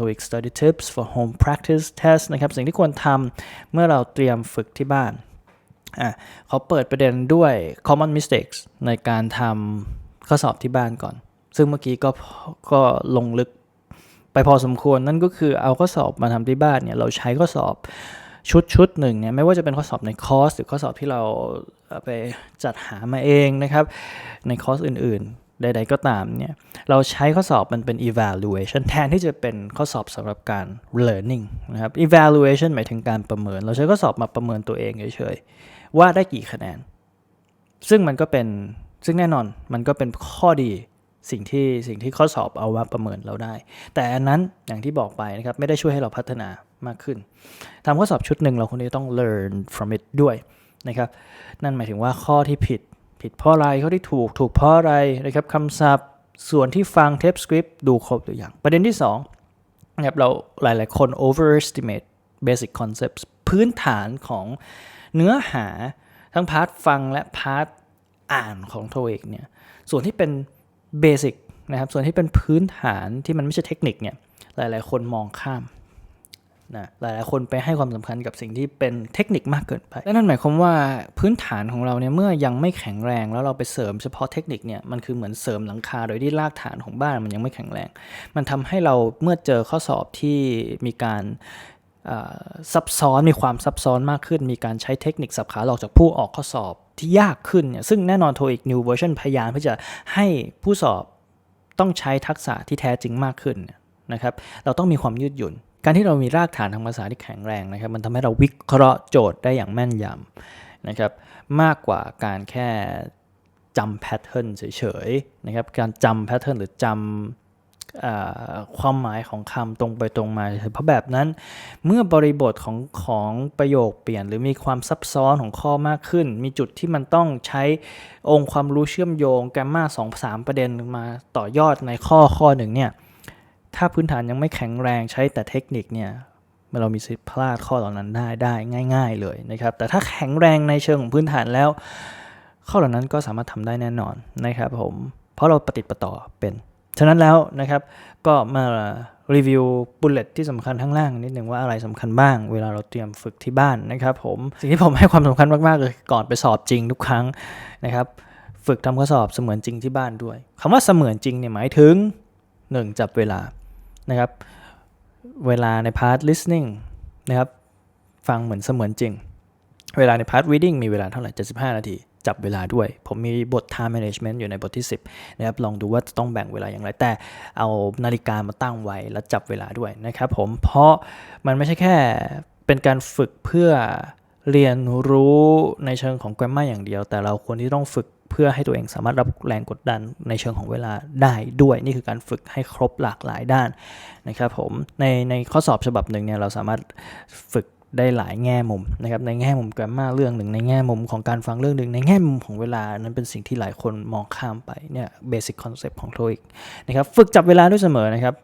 TOEIC study tips for home practice test นะครับสิ่งที่ควรทำเมื่อเราเตรียมฝึกที่บ้านอะเขาเปิดประเด็นด้วย common mistakes ในการทำข้อสอบที่บ้านก่อน ซึ่งเมื่อกี้ก็ก็ลงลึกไปพอสมควรนั่นก็คือเอาข้อสอบมาทำที่บ้านเนี่ยเราใช้ข้อสอบชุดชุดหนึ่งเนี่ยไม่ว่าจะเป็นข้อสอบในคอร์สหรือข้อสอบที่เราไปจัดหามาเองนะครับ ในคอร์สอื่นๆ ใดๆก็ตามเนี่ยเราใช้ข้อสอบมันเป็น evaluation แทนที่จะเป็นข้อสอบสำหรับการ learning นะครับ evaluation หมายถึงการประเมิน เราใช้ข้อสอบมาประเมินตัวเองเฉยๆว่าได้กี่คะแนน ซึ่งมันก็เป็นซึ่งแน่นอนมันก็เป็นข้อดีสิ่งที่สิ่งที่ข้อสอบเอามาประเมินเราได้ แต่อันนั้นอย่างที่บอกไปนะครับไม่ได้ช่วยให้เราพัฒนามากขึ้นทำข้อสอบชุดหนึ่งเราควรจะต้อง learn from it ด้วยนะครับนั่นหมายถึงว่าข้อที่ผิด ผิดเพราะอะไรข้อที่ถูกถูกเพราะอะไรนะครับคำศัพท์ ส่วนที่ฟังเทปสคริปต์ดูครบหรือยังประเด็นที่2นะครับเราหลาย ๆ คน overestimate basic concepts พื้นฐานของเนื้อหาทั้งพาร์ทฟังและพาร์ทอ่านของโทเอกเนี่ยส่วนที่เป็นเบสิกนะครับส่วนที่เป็นพื้นฐานที่มันไม่ใช่เทคนิคเนี่ยหลาย ๆ คนมองข้าม นะหลายๆคนไปให้ความสำคัญกับสิ่งที่เป็นเทคนิคมากเกินไปและนั่นหมายความว่าพื้นฐานของเราเนี่ยเมื่อยังไม่แข็งแรงแล้วเราไปเสริมเฉพาะเทคนิคเนี่ยมันคือเหมือนเสริมหลังคาโดยที่รากฐานของบ้านมันยังไม่แข็งแรง มันทำให้เราเมื่อเจอข้อสอบที่มีการซับซ้อนมีความซับซ้อนมากขึ้น มีการใช้เทคนิคสับขาหลอกจากผู้ออกข้อสอบที่ยากขึ้นเนี่ยซึ่งแน่นอนโทอีก New Version พยายามที่จะให้ผู้สอบต้องใช้ทักษะที่แท้จริงมากขึ้นนะครับ เราต้องมีความยืดหยุ่น การที่เรามีรากฐานทางภาษาที่แข็งแรงนะครับ มันทำให้เราวิเคราะห์โจทย์ได้อย่างแม่นยำนะครับมากกว่าการแค่จำแพทเทิร์นเฉยๆนะครับการจำแพทเทิร์นหรือจำความหมายของคำตรงไปตรงมาเพราะแบบนั้น เมื่อบริบทของของประโยคเปลี่ยน หรือมีความซับซ้อนของข้อมากขึ้น มีจุดที่มันต้องใช้องค์ความรู้เชื่อมโยงแกมมาสองสามประเด็นมาต่อยอดในข้อข้อหนึ่งเนี่ย ถ้าพื้นฐานยังไม่แข็งแรงใช้แต่เทคนิคเนี่ยเรามีสิทธิ์พลาดข้อเหล่านั้นได้ได้ง่าย ๆ เลยนะครับ แต่ถ้าแข็งแรงในเชิงของพื้นฐานแล้ว ข้อเหล่านั้นก็สามารถทำได้แน่นอนนะครับผมเพราะเราปฏิติประต่อเป็นฉะนั้นแล้วนะครับก็มารีวิวบุลเลตที่สำคัญข้างล่างนิดหนึ่งว่าอะไรสำคัญบ้าง เวลาเราเตรียมฝึกที่บ้านนะครับ ผมสิ่งที่ผมให้ความสำคัญมากๆเลยก่อนไปสอบจริงทุกครั้งนะครับ ฝึกทำข้อสอบเสมือนจริงที่บ้านด้วยคำว่าเสมือนจริงเนี่ยหมายถึง 1. จับเวลา นะครับ เวลาในพาร์ท listening นะครับ ฟังเหมือนเสมือนจริง เวลาในพาร์ท reading มีเวลาเท่าไหร่ 75 นาที จับเวลาด้วย ผมมีบท time management อยู่ในบทที่ 10 นะครับ ลองดูว่าจะต้องแบ่งเวลาอย่างไร แต่เอานาฬิกามาตั้งไว้แล้วจับเวลาด้วยนะครับผม เพราะมันไม่ใช่แค่เป็นการฝึกเพื่อเรียนรู้ในเชิงของ grammar อย่างเดียว แต่เราควรที่ต้องฝึก เพื่อให้ตัวเองสามารถรับแรงกดดันในเชิงของเวลาได้ด้วย นี่คือการฝึกให้ครบหลากหลายด้านนะครับผมในในข้อสอบฉบับหนึ่งเนี่ยเราสามารถฝึกได้หลายแง่มุมนะครับในแง่มุมแกรมมาเรื่องหนึ่งในแง่มุมของการฟังเรื่องหนึ่งในแง่มุมของเวลานั้นเป็นสิ่งที่หลายคนมองข้ามไปเนี่ยเบสิกคอนเซปต์ของโทอีกนะครับฝึกจับเวลาด้วยเสมอนะครับ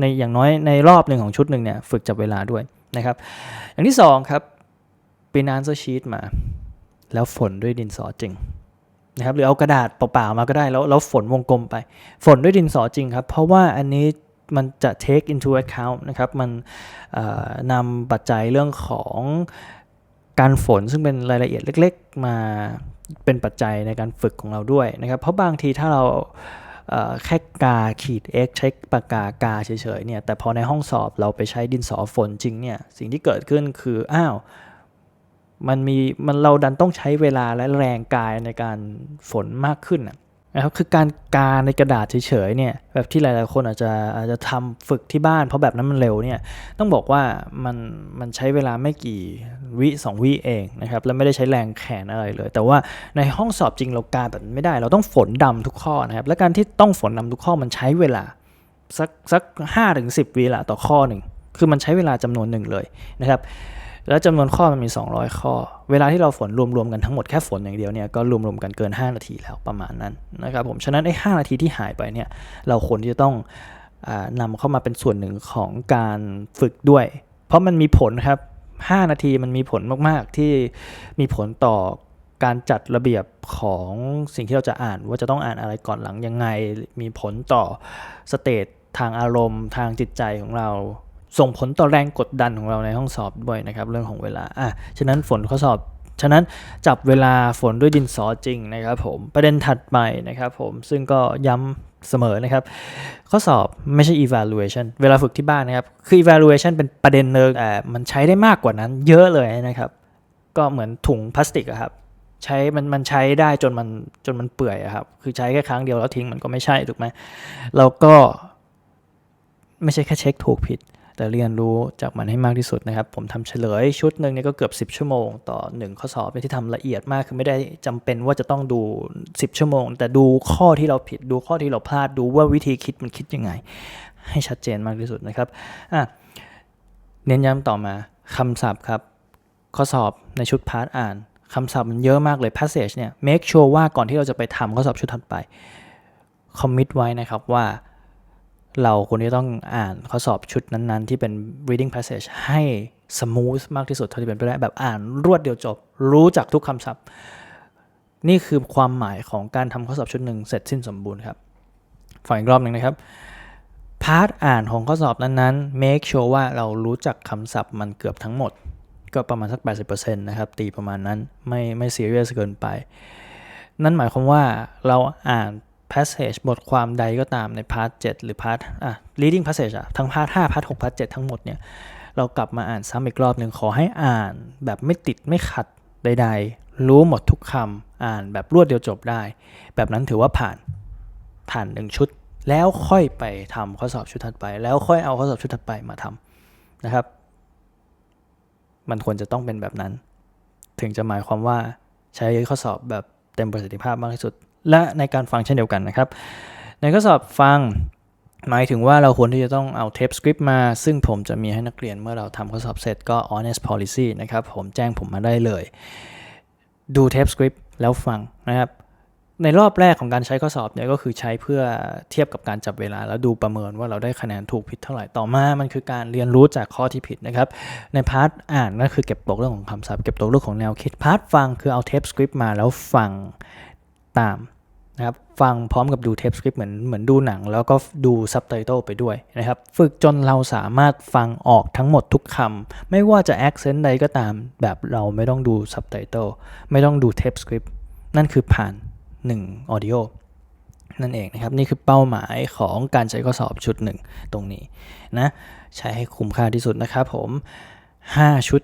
ในอย่างน้อยในรอบหนึ่งของชุดหนึ่งเนี่ยฝึกจับเวลาด้วยนะครับ อย่างที่2ครับปีนานเซอร์ชีตมา แล้วฝนด้วยดินสอจริง นะครับหรือเอากระดาษเปล่าๆมาก็ได้แล้วแล้วฝนวงกลมไป ฝนด้วยดินสอจริงครับ เพราะว่าอันนี้มันจะ take into account นะครับมันนำปัจจัยเรื่องของการฝนซึ่งเป็นรายละเอียดเล็ก ๆ มาเป็นปัจจัยในการฝึกของเราด้วยนะครับเพราะบางทีถ้าเราแค่กาขีด x ใช้ปากกากาเฉยๆเนี่ยแต่พอในห้องสอบเราไปใช้ดินสอฝนจริงเนี่ยสิ่งที่เกิดขึ้นคืออ้าว มันมีมันเราดันต้องใช้เวลาและแรงกายในการฝนมากขึ้นนะครับคือการกาในกระดาษเฉยๆเนี่ยแบบที่หลายๆคนอาจจะอาจจะทำฝึกที่บ้านเพราะแบบนั้นมันเร็วเนี่ยต้องบอกว่ามันมันใช้เวลาไม่กี่วิสองวิเองนะครับแล้วไม่ได้ใช้แรงแขนอะไรเลย แต่ว่าในห้องสอบจริงเรากาแบบไม่ได้ เราต้องฝนดำทุกข้อนะครับและการที่ต้องฝนดำทุกข้อมันใช้เวลาสักสักห้าถึงสิบวิละต่อข้อหนึ่งคือมันใช้เวลาจำนวนหนึ่งเลยนะครับ แล้วจำนวนข้อมันมี 200 ข้อ เวลาที่เราฝนรวมๆกันทั้งหมดแค่ฝนอย่างเดียวเนี่ยก็รวมๆกันเกิน 5 นาทีแล้วประมาณนั้นนะครับผม ฉะนั้นไอ้5นาทีที่หายไปเนี่ยเราควรที่จะต้องอนำเข้ามาเป็นส่วนหนึ่งของการฝึกด้วย เพราะมันมีผลครับ 5 นาทีมันมีผลมากๆที่มีผลต่อการจัดระเบียบของสิ่งที่เราจะอ่านว่าจะต้องอ่านอะไรก่อนหลังยังไง มีผลต่อสเตตทางอารมณ์ทางจิตใจของเรา ส่งผลต่อแรงกดดันของเราในห้องสอบด้วยนะครับเรื่องของเวลาอะฉะนั้นฝนข้อสอบ ฉะนั้นจับเวลาฝนด้วยดินสอจริงนะครับผมประเด็นถัดไปนะครับผมซึ่งก็ย้ำเสมอนะครับ ข้อสอบไม่ใช่ evaluation เวลาฝึกที่บ้านนะครับ คือ evaluation เป็นประเด็นเนึงแต่มันใช้ได้มากกว่านั้นเยอะเลยนะครับ ก็เหมือนถุงพลาสติกอะครับใช้มันมันใช้ได้จนมันจนมันเปื่อยครับ คือใช้แค่ครั้งเดียวแล้วทิ้งมันก็ไม่ใช่ถูกไหมแล้วก็ไม่ใช่แค่เช็คถูกผิด แต่เรียนรู้จากมันให้มากที่สุดนะครับ ผมทำเฉลยชุดหนึ่งเนี่ยก็เกือบ 10 ชั่วโมง ต่อ 1 ข้อสอบที่ทำละเอียดมากคือไม่ได้จำเป็นว่าจะต้องดู 10 ชั่วโมง แต่ดูข้อที่เราผิดดูข้อที่เราพลาดดูว่าวิธีคิดมันคิดยังไง ให้ชัดเจนมากที่สุดนะครับอะเน้นย้ำต่อมาคำศัพท์ครับ ข้อสอบในชุดพาร์ทอ่านคำศัพท์มันเยอะมากเลย passage เนี่ย make sure ว่าก่อนที่เราจะไปทำข้อสอบชุดถัดไป commit ไว้นะครับว่า เราควรที่ต้องอ่านข้อสอบชุดนั้นๆ ที่เป็น reading passage ให้ smooth มากที่สุดเท่าที่เป็นไปได้แบบอ่านรวดเดียวจบ รู้จักทุกคำศัพท์ นี่คือความหมายของการทำข้อสอบชุดหนึ่งเสร็จสิ้นสมบูรณ์ครับฟังอีกรอบหนึ่งนะครับพาร์ทอ่านของข้อสอบนั้นๆ make sure ว่าเรารู้จักคำศัพท์มันเกือบทั้งหมด ก็ประมาณสัก 80%นะครับตีประมาณนั้นไม่ไม่ซีเรียสเกินไป นั่นหมายความว่าเราอ่าน passage บทความใดก็ตามในพาร์ท7หรือพาร์ทอะ reading passage อะทั้งพาร์ท5พาร์ท6พาร์ท7ทั้งหมดเนี่ยเรากลับมาอ่านซ้ำอีกรอบหนึ่งขอให้อ่านแบบไม่ติดไม่ขัดใด ๆ รู้หมดทุกคำอ่านแบบรวดเดียวจบได้ แบบนั้นถือว่าผ่านผ่านหนึ่งชุด แล้วค่อยไปทำข้อสอบชุดถัดไป แล้วค่อยเอาข้อสอบชุดถัดไปมาทำนะครับ มันควรจะต้องเป็นแบบนั้น ถึงจะหมายความว่าใช้ข้อสอบแบบเต็มประสิทธิภาพมากที่สุด และในการฟังเช่นเดียวกันนะครับ ในข้อสอบฟังหมายถึงว่าเราควรที่จะต้องเอาเทปสคริปต์มา ซึ่งผมจะมีให้นักเรียนเมื่อเราทำข้อสอบเสร็จก็ honest policy นะครับ ผมแจ้งผมมาได้เลย ดูเทปสคริปต์แล้วฟังนะครับ ในรอบแรกของการใช้ข้อสอบเนี่ยก็คือใช้เพื่อเทียบกับการจับเวลา แล้วดูประเมินว่าเราได้คะแนนถูกผิดเท่าไหร่ต่อมามันคือการเรียนรู้จากข้อที่ผิดนะครับ ในพาร์ทอ่านนั่นคือเก็บตกเรื่องของคำศัพท์เก็บตกเรื่องของแนวคิดพาร์ทฟังคือเอาเทปสคริปต์มาแล้วฟัง ตามนะครับฟังพร้อมกับดูเทปสคริปต์เหมือนเหมือนดูหนัง แล้วก็ดูซับไตเติลไปด้วยนะครับฝึกจนเราสามารถฟังออกทั้งหมดทุกคำไม่ว่าจะแอคเซนต์ใดก็ตาม แบบเราไม่ต้องดูซับไตเติลไม่ต้องดูเทปสคริปต์นั่นคือผ่าน1 Audio นั่นเองนะครับ นี่คือเป้าหมายของการใช้ข้อสอบชุดหนึ่งตรงนี้นะใช้ให้คุ้มค่าที่สุดนะครับผม 5 ชุด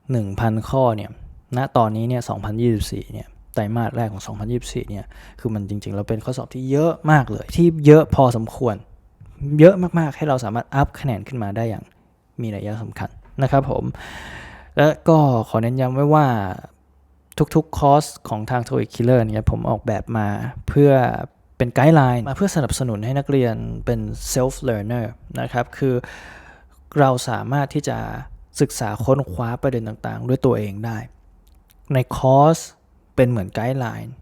1,000 ข้อเนี่ยณตอนนี้เนี่ย2024เนี่ย ไตรมาสแรกของ 2024 เนี่ย คือมันจริงๆ เราเป็นข้อสอบที่เยอะมากเลย ที่เยอะพอสมควร เยอะมากๆ ให้เราสามารถอัพคะแนนขึ้นมาได้อย่างมีนัยสำคัญนะครับผม และก็ขอเน้นย้ำไว้ว่าทุกๆ คอร์สของทาง TOEIC Killer เนี่ยผมออกแบบมาเพื่อเป็นไกด์ไลน์มาเพื่อสนับสนุนให้นักเรียนเป็น self learner นะครับ คือเราสามารถที่จะศึกษาค้นคว้าประเด็นต่างๆ ด้วยตัวเองได้ ในคอร์ส เป็นเหมือนไกด์ไลน์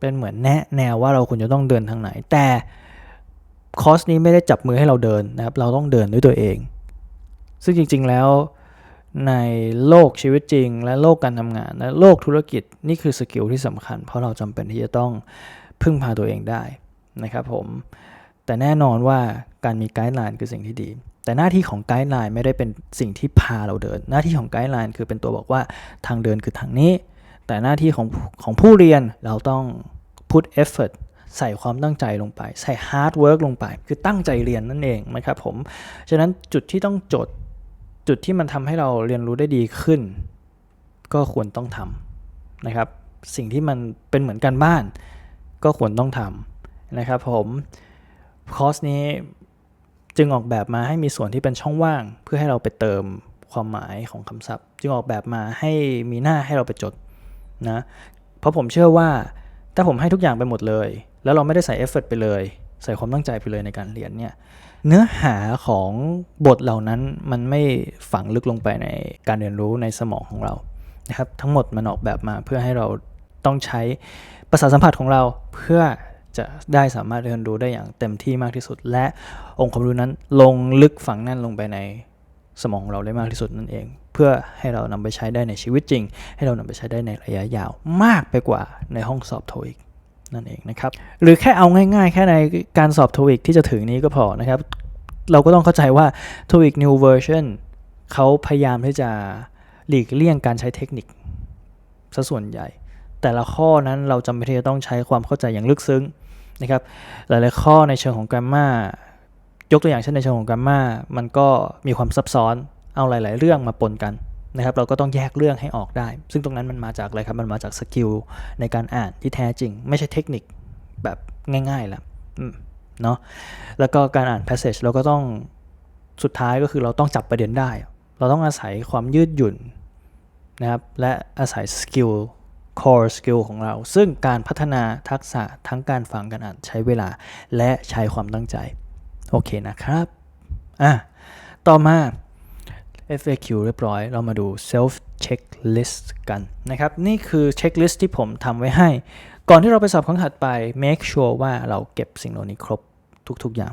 เป็นเหมือนแนะแนวว่าเราควรจะต้องเดินทางไหน แต่คอร์สนี้ไม่ได้จับมือให้เราเดินนะครับ เราต้องเดินด้วยตัวเอง ซึ่งจริง ๆแล้วในโลกชีวิตจริง และโลกการทำงานและโลกธุรกิจนี่คือสกิลที่สำคัญ เพราะเราจำเป็นที่จะต้องพึ่งพาตัวเองได้นะครับผม แต่แน่นอนว่าการมีไกด์ไลน์คือสิ่งที่ดี แต่หน้าที่ของไกด์ไลน์ไม่ได้เป็นสิ่งที่พาเราเดิน หน้าที่ของไกด์ไลน์คือเป็นตัวบอกว่าทางเดินคือทางนี้ แต่หน้าที่ของของผู้เรียนเราต้อง put effort ใส่ความตั้งใจลงไป ใส่ hard work ลงไป คือตั้งใจเรียนนั่นเองนะครับผม ฉะนั้นจุดที่ต้องจด จุดที่มันทำให้เราเรียนรู้ได้ดีขึ้น ก็ควรต้องทำนะครับ สิ่งที่มันเป็นเหมือนกันบ้าน ก็ควรต้องทำนะครับผม คอร์สนี้จึงออกแบบมาให้มีส่วนที่เป็นช่องว่าง เพื่อให้เราไปเติมความหมายของคำศัพท์ จึงออกแบบมาให้มีหน้าให้เราไปจด นะเพราะผมเชื่อว่าถ้าผมให้ทุกอย่างไปหมดเลย แล้วเราไม่ได้ใส่เอฟเฟกไปเลย ใส่ความตั้งใจไปเลยในการเรียนเนี่ยเนื้อหาของบทเหล่านั้นมันไม่ฝังลึกลงไปในการเรียนรู้ในสมองของเรานะครับทั้งหมดมันออกแบบมาเพื่อให้เราต้องใช้ประสาทสัมผัสของเราเพื่อจะได้สามารถเรียนรู้ได้อย่างเต็มที่มากที่สุด และองค์ความรู้นั้นลงลึกฝังแน่นลงไปในสมองเราได้มากที่สุดนั่นเอง พื่อให้เรานำไปใช้ได้ในชีวิตจริง ให้เรานำไปใช้ได้ในระยะยาวมากไปกว่าในห้องสอบโทอีกนั่นเองนะครับหรือแค่เอาง่ายๆ แค่ในการสอบโทอีกที่จะถึงนี้ก็พอนะครับ เราก็ต้องเข้าใจว่า TOEIC New Version เขาพยายามที่จะหลีกเลี่ยงการใช้เทคนิคซะส่วนใหญ่ แต่ละข้อนั้นเราจำเป็นที่จะต้องใช้ความเข้าใจอย่างลึกซึ้งนะครับหลายๆข้อในเชิงของ grammar ยกตัวอย่างเช่นในเชิงของ grammar มันก็มีความซับซ้อน เอาหลาย ๆ เรื่องมาปนกันนะครับเราก็ต้องแยกเรื่องให้ออกได้ ซึ่งตรงนั้นมันมาจากอะไรครับ มันมาจากสกิลในการอ่านที่แท้จริง ไม่ใช่เทคนิคแบบง่ายๆแล้วเนาะแล้วก็การอ่าน passage เราก็ต้องสุดท้ายก็คือเราต้องจับประเด็นได้ เราต้องอาศัยความยืดหยุ่นนะครับและอาศัยสกิล core skill ของเรา ซึ่งการพัฒนาทักษะทั้งการฟังการอ่านใช้เวลาและใช้ความตั้งใจ โอเคนะครับอะต่อมา FAQ เรียบร้อย เรามาดู self checklist กันนะครับ นี่คือ checklist ที่ผมทำไว้ให้ ก่อนที่เราไปสอบครั้งถัดไป make sure ว่าเราเก็บสิ่งเหล่านี้ครบทุกๆอย่าง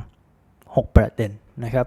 6 ประเด็นนะครับ